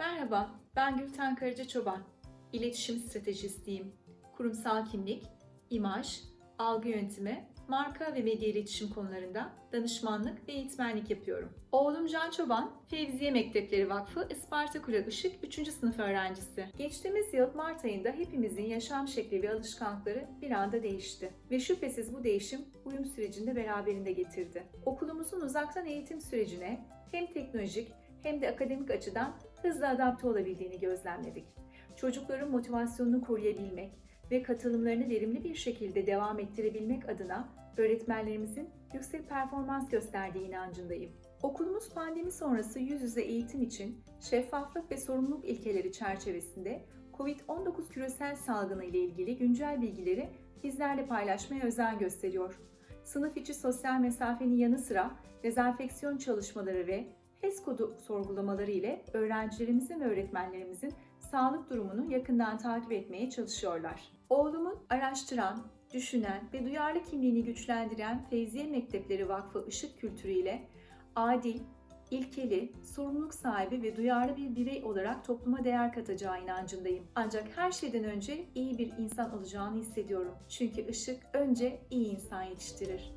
Merhaba, ben Gülten Karaca Çoban. İletişim stratejistiyim. Kurumsal kimlik, imaj, algı yönetimi, marka ve medya iletişim konularında danışmanlık ve eğitmenlik yapıyorum. Oğlum Can Çoban, Fevziye Mektepleri Vakfı Isparta Kule Işık 3. sınıf öğrencisi. Geçtiğimiz yıl Mart ayında hepimizin yaşam şekli ve alışkanlıkları bir anda değişti. Ve şüphesiz bu değişim uyum sürecinde beraberinde getirdi. Okulumuzun uzaktan eğitim sürecine hem teknolojik hem de akademik açıdan hızlı adapte olabildiğini gözlemledik. Çocukların motivasyonunu koruyabilmek ve katılımlarını verimli bir şekilde devam ettirebilmek adına öğretmenlerimizin yüksek performans gösterdiği inancındayım. Okulumuz pandemi sonrası yüz yüze eğitim için şeffaflık ve sorumluluk ilkeleri çerçevesinde COVID-19 küresel salgını ile ilgili güncel bilgileri bizlerle paylaşmaya özen gösteriyor. Sınıf içi sosyal mesafenin yanı sıra dezenfeksiyon çalışmaları ve HES kodu sorgulamaları ile öğrencilerimizin ve öğretmenlerimizin sağlık durumunu yakından takip etmeye çalışıyorlar. Oğlumun araştıran, düşünen ve duyarlı kimliğini güçlendiren Feyziye Mektepleri Vakfı Işık Kültürü ile adil, ilkeli, sorumluluk sahibi ve duyarlı bir birey olarak topluma değer katacağı inancındayım. Ancak her şeyden önce iyi bir insan olacağını hissediyorum. Çünkü ışık önce iyi insan yetiştirir.